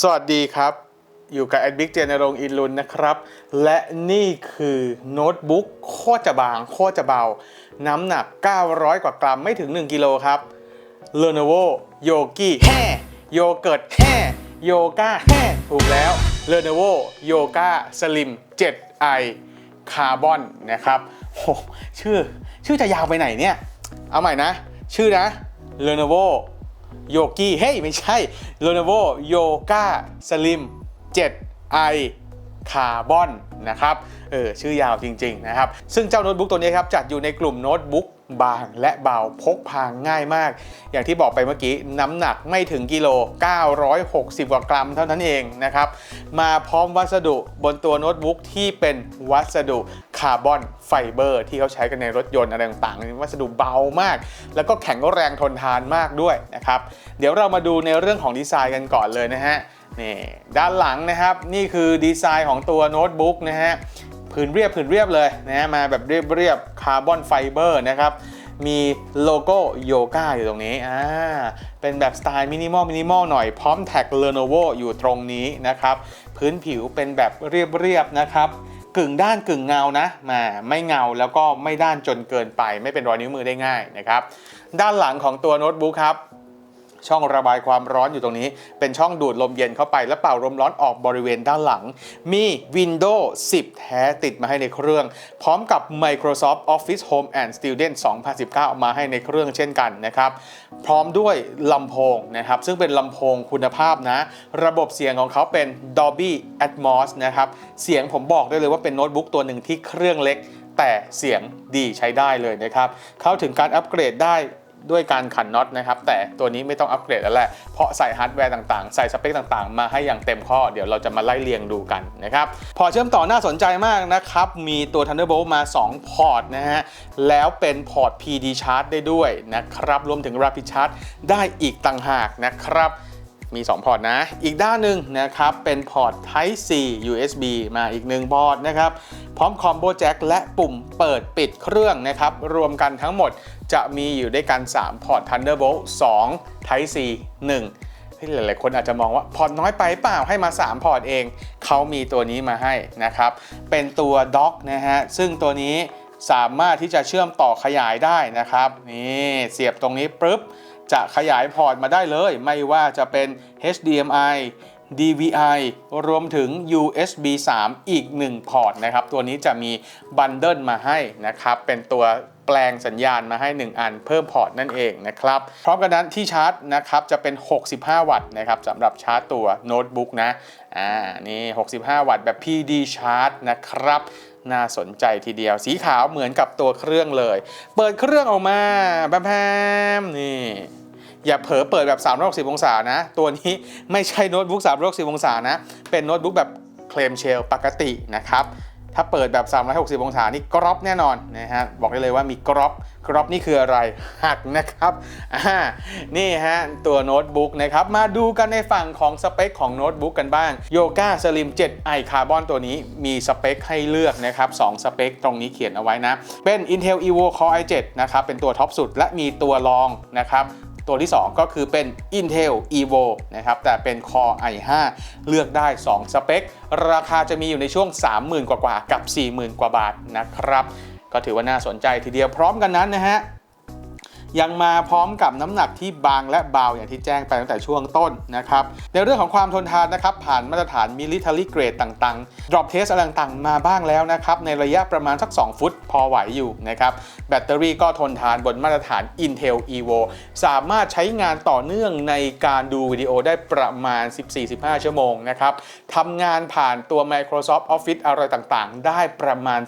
สวัสดีครับ อยู่กับแอดบิ๊กเจนรงอินลุนนะครับ และนี่คือโน้ตบุ๊กโคตรจะบางโคตรจะเบา น้ำหนัก 900 กว่ากรัมไม่ถึง 1 กิโลครับ Lenovo Yogi แฮ่โยเกิร์ตแฮ่โยกาแฮ่ถูกแล้ว Lenovo Yoga Slim 7i Carbon นะครับโหชื่อ ชื่อจะยาวไปไหนเนี่ย เอาใหม่นะ ชื่อนะ Lenovo โยกี้เฮ้ย ไม่ใช่ Lenovo Yoga Slim 7i Carbon นะครับ เออชื่อยาวจริง ๆ นะครับ ซึ่งเจ้าโน้ตบุ๊กตัวนี้ครับ จัดอยู่ในกลุ่มโน้ตบุ๊ก บางและเบาพกพางง่ายมาก อย่างที่บอกไปเมื่อกี้น้ำหนักไม่ถึงกิโล 960 กว่ากรัมเท่านั้นเองนะครับ มาพร้อมวัสดุบนตัวโน้ตบุ๊กที่เป็นวัสดุคาร์บอนไฟเบอร์ ที่เขาใช้กันในรถยนต์อะไรต่างๆวัสดุเบามาก แล้วก็แข็งแรงทนทานมากด้วยนะครับ เดี๋ยวเรามาดูในเรื่องของดีไซน์กันก่อนเลยนะฮะนี่ด้านหลังนะครับนี่คือดีไซน์ของตัวโน้ตบุ๊กนะฮะ ผืนเรียบผืนเรียบเลยนะฮะมาแบบเรียบเรียบคาร์บอนไฟเบอร์นะครับมีโลโก้โยกาอยู่ตรงนี้อ่าเป็นแบบสไตล์มินิมอลมินิมอลหน่อยพร้อมแท็ก Lenovo อยู่ตรงนี้นะครับพื้นผิวเป็นแบบเรียบเรียบๆนะครับกึ่งด้านกึ่งเงานะมาไม่เงาแล้วก็ไม่ด้านจนเกินไป ไม่เป็นรอยนิ้วมือได้ง่ายนะครับ ด้านหลังของตัวโน้ตบุ๊กครับ ช่องระบายความร้อนอยู่ตรงนี้ เป็นช่องดูดลมเย็นเข้าไปและเป่าลมร้อนออกบริเวณด้านหลัง มี Windows 10 แท้ติดมาให้ในเครื่อง พร้อมกับ Microsoft Office Home and Student 2019 มาให้ในเครื่องเช่นกันนะครับ พร้อมด้วยลำโพงนะครับ ซึ่งเป็นลำโพงคุณภาพนะ ระบบเสียงของเขาเป็น Dolby Atmos นะครับ เสียงผมบอกได้เลยว่าเป็นโน้ตบุ๊กตัวหนึ่งที่เครื่องเล็ก แต่เสียงดีใช้ได้เลยนะครับ เข้าถึงการอัปเกรดได้ ด้วยการขันน็อตนะครับ แต่ตัวนี้ไม่ต้องอัปเกรดแล้วแหละ เพราะใส่ฮาร์ดแวร์ต่างๆ ใส่สเปคต่างๆ มาให้อย่างเต็มข้อ เดี๋ยวเราจะมาไล่เรียงดูกันนะครับ พอเชื่อมต่อน่าสนใจมากนะครับ มีตัว Thunderbolt มา 2 พอร์ตนะฮะ แล้วเป็นพอร์ต PD Charge ได้ด้วยนะครับ รวมถึง Rapid Charge ได้อีกต่างหากนะครับมี 2 พอร์ตนะ อีกด้านหนึ่งนะครับ เป็นพอร์ต Type C USB มาอีก1พอร์ตนะครับ พร้อมคอมโบแจ็คและปุ่มเปิดปิดเครื่องนะครับ รวมกันทั้งหมด จะมีอยู่ด้วยกัน 3 พอร์ต Thunderbolt 2 Type C 1ที่หลาย ๆ คนอาจจะมองว่าพอร์ตน้อยไปเปล่าให้มา 3 พอร์ตเอง เขามีตัวนี้มาให้นะครับ เป็นตัวด็อกนะฮะ ซึ่งตัวนี้สามารถที่จะเชื่อมต่อขยายได้นะครับ นี่เสียบตรงนี้ปุ๊บ จะขยายพอร์ตมาได้เลย ไม่ว่าจะเป็น HDMI DVI รวมถึง USB 3 อีก 1 พอร์ตนะครับ ตัวนี้จะมีบันเดิลมาให้นะครับ เป็นตัว แปลงสัญญาณมาให้ 1 อันเพิ่มพอร์ตนั่นเองนะครับ พร้อมกันนั้นที่ชาร์จนะครับจะเป็น 65 วัตต์นะครับสำหรับชาร์จตัวโน้ตบุ๊กนะ อ่า นี่ 65 วัตต์แบบ PD Charge นะครับน่าสนใจทีเดียวสีขาวเหมือนกับตัวเครื่องเลย เปิดเครื่องออกมาแพมๆนี่อย่าเผลอเปิดแบบ360องศานะ ตัวนี้ไม่ใช่โน้ตบุ๊ก360องศานะ เป็นโน้ตบุ๊กแบบเคลมเชลปกตินะครับ ถ้าเปิดแบบ 360 องศานี่กรอบแน่นอนนะฮะบอกได้เลยว่ามีกรอบกรอบนี่คืออะไรหักนะครับอ่านี่ฮะตัวโน้ตบุ๊กนะครับมาดูกันในฝั่งของสเปคของโน้ตบุ๊กกันบ้าง Yoga Slim 7i Carbon ตัวนี้มีสเปคให้เลือกนะครับ2สเปคตรงนี้เขียนเอาไว้นะ เป็น Intel Evo Core i7 นะครับเป็นตัวท็อปสุดและมีตัวรองนะครับ ตัวที่ 2 ก็คือเป็น Intel Evo นะครับแต่เป็น Core i5 เลือกได้ 2 สเปค ราคาจะมีอยู่ในช่วง 30,000 กว่าๆกับ 40,000 กว่าบาทนะครับ ก็ถือว่าน่าสนใจทีเดียวพร้อมกันนั้นนะฮะ ยังมาพร้อมกับน้ำหนักที่บางและเบาอย่างที่แจ้งไปตั้งแต่ช่วงต้นนะครับ ในเรื่องของความทนทานนะครับ ผ่านมาตรฐาน military grade ต่างๆ drop test อะไรต่างๆ มาบ้างแล้วนะครับ ในระยะประมาณสัก 2 ฟุตพอไหวอยู่นะครับ แบตเตอรี่ก็ทนทานบนมาตรฐาน Intel Evo สามารถใช้งานต่อเนื่องในการดูวิดีโอได้ประมาณ 14-15 ชั่วโมงนะครับทำงานผ่านตัว Microsoft Office อะไรต่างๆ ได้ประมาณ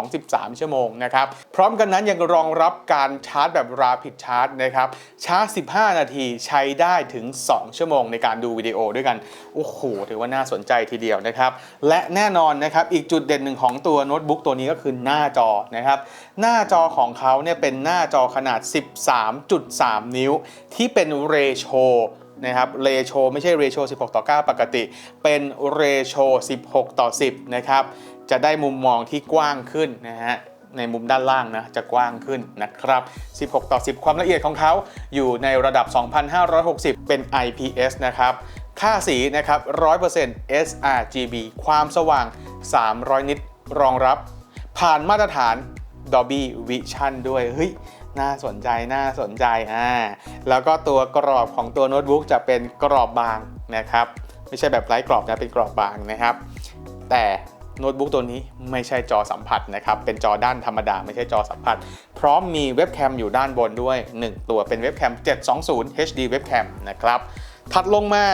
12-13 ชั่วโมงนะครับ พร้อมกันนั้นยังรองรับการชาร์จแบบ Rapid Charge นะครับชาร์จ 15 นาทีใช้ได้ถึง 2 ชั่วโมงในการดูวิดีโอด้วยกัน โอ้โห ถือว่าน่าสนใจทีเดียวนะครับ และแน่นอนนะครับอีกจุดเด่นหนึ่งของตัวโน้ตบุ๊กตัวนี้ก็คือหน้าจอนะครับหน้าจอของเขาเนี่ยเป็นหน้าจอขนาด 13.3 นิ้ว ที่เป็นเรโชนะครับเรโชไม่ใช่เรโช16 ต่อ 9 ปกติ เป็นเรโช16 ต่อ 10 นะครับ จะได้มุมมองที่กว้างขึ้นนะฮะ ในมุมด้านล่างนะจะกว้างขึ้นนะครับ 16 ต่อ 10 ความละเอียดของเขาอยู่ในระดับ 2560 เป็น IPS นะครับค่าสีนะครับ 100% sRGB ความสว่าง 300 นิตรองรับ ผ่านมาตรฐาน Dolby Vision ด้วย เฮ้ย น่าสนใจ น่าสนใจ อ่า แล้วก็ตัวกรอบของตัวโน้ตบุ๊กจะเป็นกรอบบางนะครับ ไม่ใช่แบบไร้กรอบนะ เป็นกรอบบางนะครับ แต่ โน้ตบุ๊กตัวนี้ไม่ใช่จอสัมผัสนะครับ เป็นจอด้านธรรมดาไม่ใช่จอสัมผัส พร้อมมีเว็บแคมอยู่ด้านบนด้วย 1 ตัวเป็นเว็บแคม 720 HD เว็บแคมนะครับ ถัดลงมา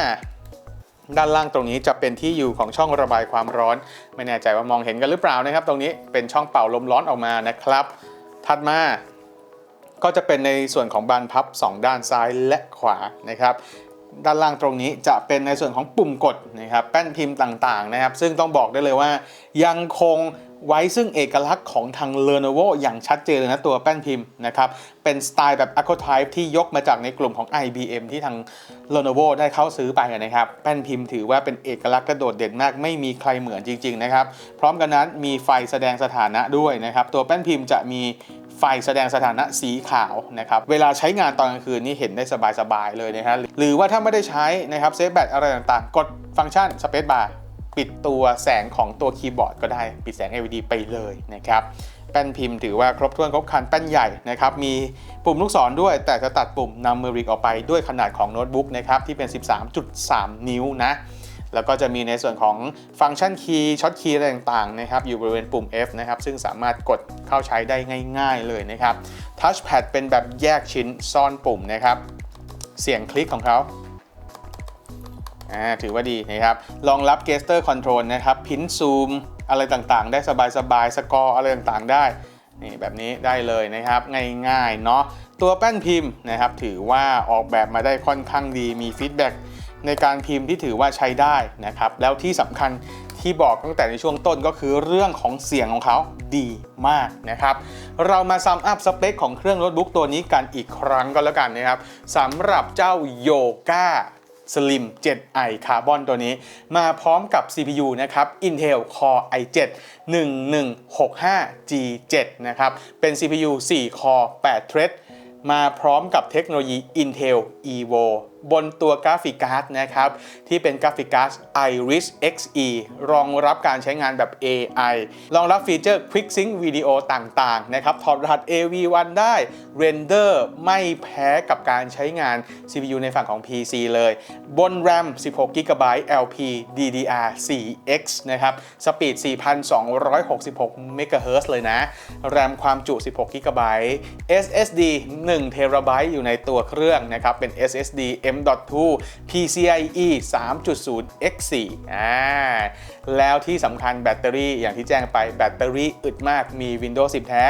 ด้านล่างตรงนี้จะเป็นที่อยู่ของช่องระบายความร้อน ไม่แน่ใจว่ามองเห็นกันหรือเปล่านะครับ ตรงนี้เป็นช่องเป่าลมร้อนออกมานะครับ ถัดมาก็จะเป็นในส่วนของบานพับ 2 ด้านซ้ายและขวานะครับ ด้านล่างตรงนี้จะเป็นในส่วนของปุ่มกดนะครับแป้นพิมพ์ต่างๆนะครับ ซึ่งต้องบอกได้เลยว่า ยังคงไว้ซึ่งเอกลักษณ์ของทาง Lenovo อย่างชัดเจนเลยนะตัวแป้นพิมพ์นะครับ เป็นสไตล์แบบ Archetype ที่ยกมาจากในกลุ่มของ IBM ที่ทาง Lenovo ได้เข้าซื้อไปนะครับ แป้นพิมพ์ถือว่าเป็นเอกลักษณ์กระโดดเด่นมาก ไม่มีใครเหมือนจริง ๆ นะครับ พร้อมกันนั้นมีไฟแสดงสถานะด้วยนะครับ ตัวแป้นพิมพ์จะมีไฟแสดงสถานะสีขาวนะครับเวลาใช้งานตอนกลางคืนนี่เห็นได้สบายๆเลยนะฮะหรือว่าถ้าไม่ได้ใช้นะครับเซฟแบตอะไรต่างๆ กดฟังก์ชัน Space Bar ปิดตัวแสงของตัวคีย์บอร์ดก็ได้ปิดแสง LED ไปเลยนะครับแป้นพิมพ์ถือว่าครบถ้วนครบครันแป้นใหญ่นะครับมีปุ่มลูกศรด้วย แต่จะตัดปุ่มนำเมริกออกไปด้วยขนาดของโน้ตบุ๊กนะครับที่เป็น 13.3 นิ้วนะ แล้วก็จะมีในส่วนของฟังก์ชันคีย์ช็อตคีย์อะไรต่างๆนะครับอยู่บริเวณปุ่ม F นะครับซึ่งสามารถกดเข้าใช้ได้ง่าย ๆ เลยนะครับทัชแพดเป็นแบบแยกชิ้นซ่อนปุ่มนะครับเสียงคลิกของเขาถือว่าดีนะครับรองรับ Gesture Control นะครับพินซูมอะไรต่างๆ ได้สบายๆสกอร์อะไรต่างๆ ได้นี่แบบนี้ได้เลยนะครับง่ายๆเนาะตัวแป้นพิมพ์นะครับถือว่าออกแบบมาได้ค่อนข้างดีมีฟีดแบ็ก ในการพิมพ์ที่ถือว่าใช้ได้นะครับ แล้วที่สำคัญที่บอกตั้งแต่ในช่วงต้นก็คือเรื่องของเสียงของเขาดีมากนะครับ เรามาซัมอัพสเปคของเครื่องโน้ตบุ๊กตัวนี้กันอีกครั้งก็แล้วกันนะครับสำหรับเจ้าโยก a Slim 7i Carbon ตัวนี้ มาพร้อมกับ CPU นะครับ Intel Core i7 1165G7 นะครับ เป็น CPU 4 Core 8 Thread มาพร้อมกับเทคโนโลยี Intel Evo บนตัวกราฟิกการ์ดนะครับ ที่เป็นกราฟิกการ์ด Iris Xe รองรับการใช้งานแบบ AI รองรับฟีเจอร์ Quick Sync วิดีโอต่างๆ นะครับ ถอดรหัส AV1 ได้ Render ไม่แพ้กับการใช้งาน CPU ในฝั่งของ PC เลย บน RAM 16GB LP DDR4X นะครับ สปีด 4,266 MHz เลยนะ RAM ความจุ 16GB SSD 1 TB อยู่ในตัวเครื่องนะครับ เป็น SSD M.2 PCIe 3.0 X4 อ่าแล้วที่สำคัญแบตเตอรี่อย่างที่แจ้งไปแบตเตอรี่อึดมากมี Windows 10 แท้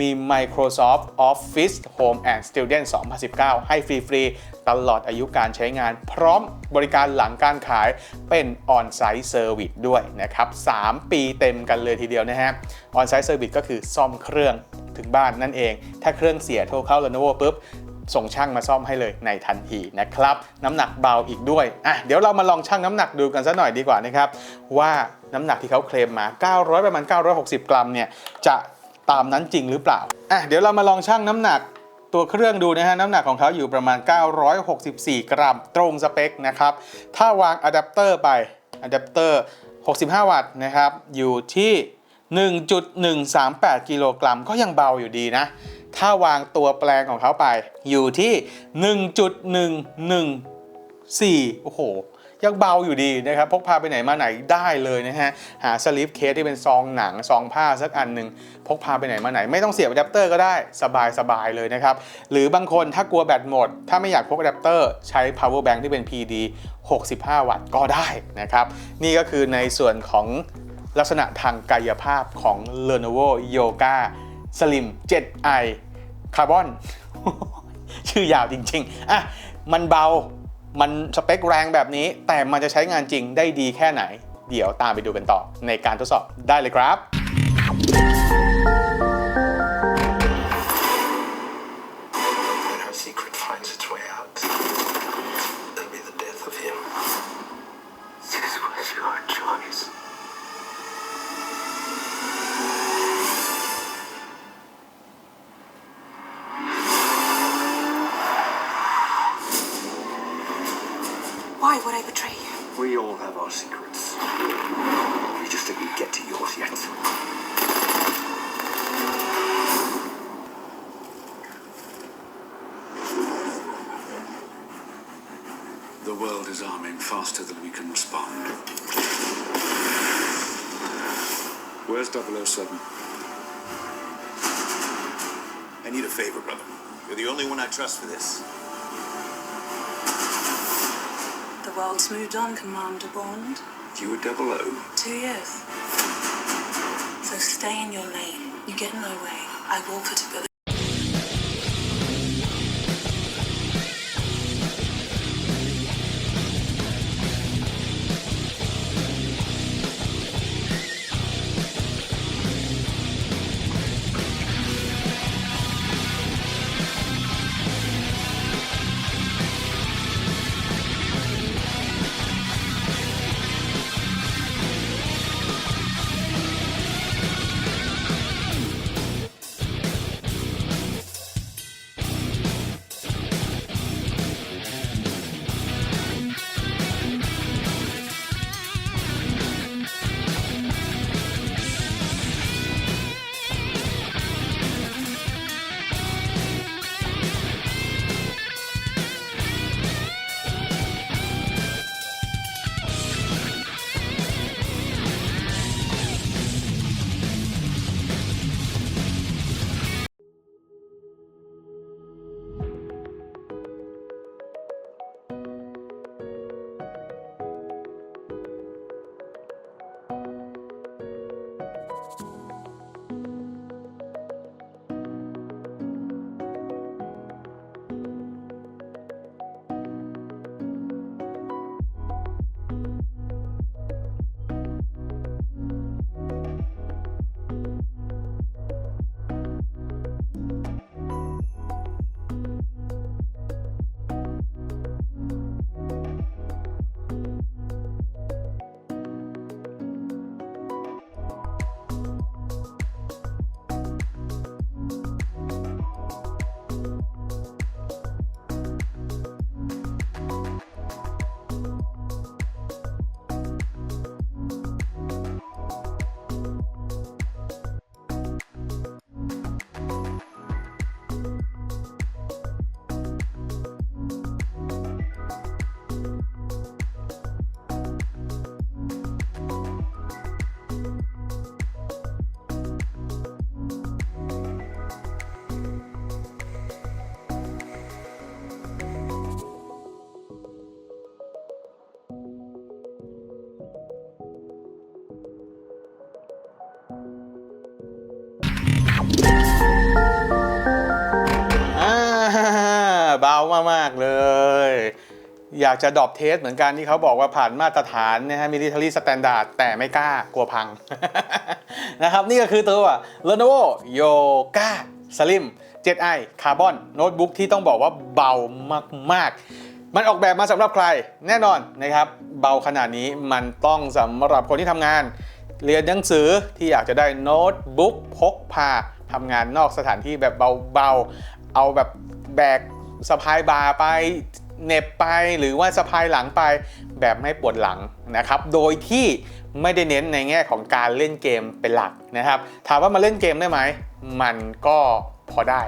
มี Microsoft Office Home and Student 2019 ให้ฟรี ๆ ตลอดอายุการใช้งาน พร้อมบริการหลังการขายเป็น On-Site Service ด้วยนะครับ 3 ปีเต็มกันเลยทีเดียวนะฮะ On-Site Service ก็คือซ่อมเครื่องถึงบ้านนั่นเอง ถ้าเครื่องเสียโทรเข้า Lenovo ปุ๊บ ส่งช่างมาซ่อมให้เลยในทันทีนะครับน้ำหนักเบาอีกด้วยอะเดี๋ยวเรามาลองชั่งน้ำหนักดูกันสักหน่อยดีกว่านะครับว่าน้ำหนักที่เขาเคลมมา 900 ประมาณ 960 กรัมเนี่ยจะตามนั้นจริงหรือเปล่าอะเดี๋ยวเรามาลองชั่งน้ำหนักตัวเครื่องดูนะฮะน้ำหนักของเขาอยู่ประมาณ 964 กรัม ตรงสเปคนะครับถ้าวางอะแดปเตอร์ไปอะแดปเตอร์ 65 วัตต์นะครับอยู่ที่ 1.138 กิโลกรัมก็ยังเบาอยู่ดีนะ ถ้าวางตัวแปลงของเขาไป อยู่ที่ 1.114 โอ้โห ยังเบาอยู่ดีนะครับ พกพาไปไหนมาไหนได้เลยนะฮะ หาสลิปเคสที่เป็นซองหนัง ซองผ้าสักอันหนึ่งพกพาไปไหนมาไหน ไม่ต้องเสียบอะแดปเตอร์ก็ได้สบายสบายเลยนะครับ หรือบางคนถ้ากลัวแบตหมด ถ้าไม่อยากพกอะแดปเตอร์ใช้ power bank ที่เป็น PD 65 วัตต์ก็ได้นะครับ นี่ก็คือในส่วนของลักษณะทางกายภาพของ Lenovo Yoga Slim 7i คาร์บอน ชื่อยาวจริงๆ อะ มันเบา มันสเปคแรงแบบนี้ แต่มันจะใช้งานจริงได้ดีแค่ไหน เดี๋ยวตามไปดูกันต่อในการทดสอบได้เลยครับ faster than we can respond. Where's 007? I need a favor, brother. You're the only one I trust for this. The world's moved on, Commander Bond. You were 00? Two years. So stay in your lane. You get in my way. I will put a bullet. เบามาก ๆ เลย อยากจะดอปเทสเหมือนกันที่เขาบอกว่าผ่านมาตรฐานนะฮะ military standard แต่ไม่กล้ากลัวพัง นะครับ นี่ก็คือตัว Lenovo Yoga Slim 7i Carbon Notebook ที่ต้องบอกว่าเบามาก ๆ มันออกแบบมาสำหรับใครแน่นอนนะครับ เบาขนาดนี้มันต้องสำหรับคนที่ทำงาน เรียนหนังสือที่อยากจะได้โน้ตบุ๊กพกพาทำงานนอกสถานที่แบบเบา ๆ เอาแบบแบก สะพายบาไปเน็บไปหรือว่าสะพายหลังไปแบบไม่ปวดหลังนะครับ โดยที่ไม่ได้เน้นในแง่ของการเล่นเกมเป็นหลักนะครับ ถามว่ามาเล่นเกมได้ไหม มันก็พอได้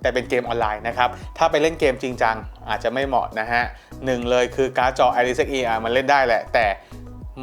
แต่เป็นเกมออนไลน์นะครับ ถ้าไปเล่นเกมจริงจังอาจจะไม่เหมาะนะฮะหนึ่งเลยคือการ์ดจอ i r i s Xe อะมันเล่นได้แหละ แต่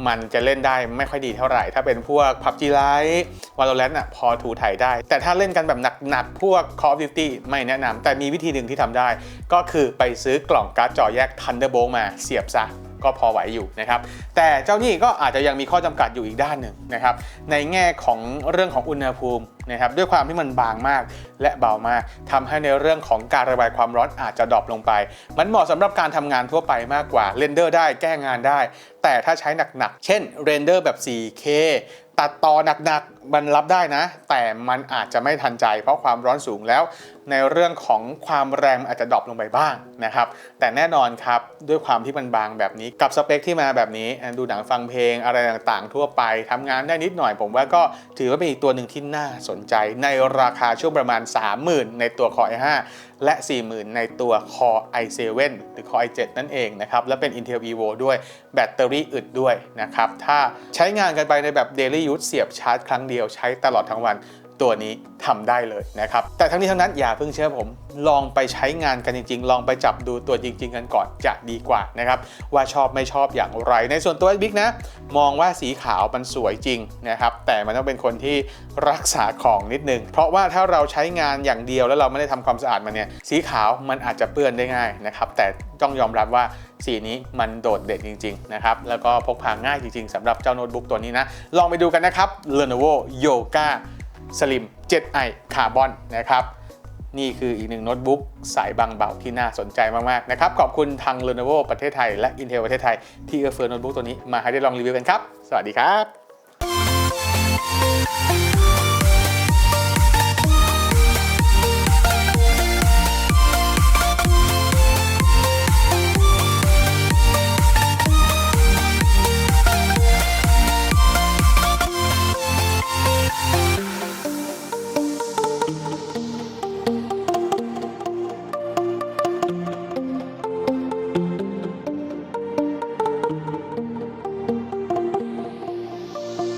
มันจะเล่นได้ไม่ค่อยดีเท่าไหร่ ถ้าเป็นพวก PUBG Lite Valorant อะพอถูถ่ายได้ แต่ถ้าเล่นกันแบบหนักๆ พวก Call of Duty ไม่แนะนำแต่มีวิธีหนึ่งที่ทำได้ ก็คือไปซื้อกล่องการ์ดจอแยก Thunderbolt มาเสียบซะ ก็พอไหวอยู่นะครับ แต่เจ้านี่ก็อาจจะยังมีข้อจำกัดอยู่อีกด้านหนึ่งนะครับ ในแง่ของเรื่องของอุณหภูมินะครับ ด้วยความที่มันบางมากและเบามากทำให้ในเรื่องของการระบายความร้อนอาจจะดรอปลงไป มันเหมาะสำหรับการทำงานทั่วไปมากกว่าเรนเดอร์ได้แก้งานได้ แต่ถ้าใช้หนักๆ เช่นเรนเดอร์แบบ 4K ตัดต่อหนักๆมันรับได้นะ แต่มันอาจจะไม่ทันใจเพราะความร้อนสูงแล้ว ในเรื่องของความแรงอาจจะดรอปลงไปบ้างนะครับ แต่แน่นอนครับด้วยความที่มันบางแบบนี้กับสเปคที่มาแบบนี้ ดูหนังฟังเพลงอะไรต่างๆ ทั่วไปทำงานได้นิดหน่อย ผมว่าก็ถือว่าเป็นอีกตัวหนึ่งที่น่าสนใจ ในราคาช่วงประมาณ 30,000 ในตัว Core i5 และ 40,000 ในตัว Core i7 หรือ Core i7 นั่นเองนะครับ และเป็น Intel Evo ด้วยแบตเตอรี่อึดด้วยนะครับ ถ้าใช้งานกันไปในแบบ Daily Use เสียบชาร์จครั้งเดียวใช้ตลอดทั้งวัน ตัวนี้ทำได้เลยนะครับ แต่ทั้งนี้ทั้งนั้นอย่าเพิ่งเชื่อผม ลองไปใช้งานกันจริง ๆ ลองไปจับดูตัวจริง ๆ กันก่อนจะดีกว่านะครับ ว่าชอบไม่ชอบอย่างไร ในส่วนตัวบิ๊กนะ มองว่าสีขาวมันสวยจริงนะครับ แต่มันต้องเป็นคนที่รักษาของนิดนึง เพราะว่าถ้าเราใช้งานอย่างเดียวแล้วเราไม่ได้ทำความสะอาดมันเนี่ย สีขาวมันอาจจะเปื้อนได้ง่ายนะครับ แต่ต้องยอมรับว่าสีนี้มันโดดเด่นจริง ๆ นะครับ แล้วก็พกพาง่ายจริง ๆสำหรับเจ้าโน้ตบุ๊กตัวนี้นะ ลองไปดูกันนะครับ Lenovo Yoga Slim 7i คาร์บอนนะครับนี่คืออีกหนึ่งโน้ตบุ๊กสายบางเบาที่น่าสนใจมาก ๆ นะครับ ขอบคุณทาง Lenovo ประเทศไทย และ Intel ประเทศไทย ที่เอื้อเฟื้อโน้ตบุ๊กตัวนี้มาให้ได้ลองรีวิวกันครับ สวัสดีครับ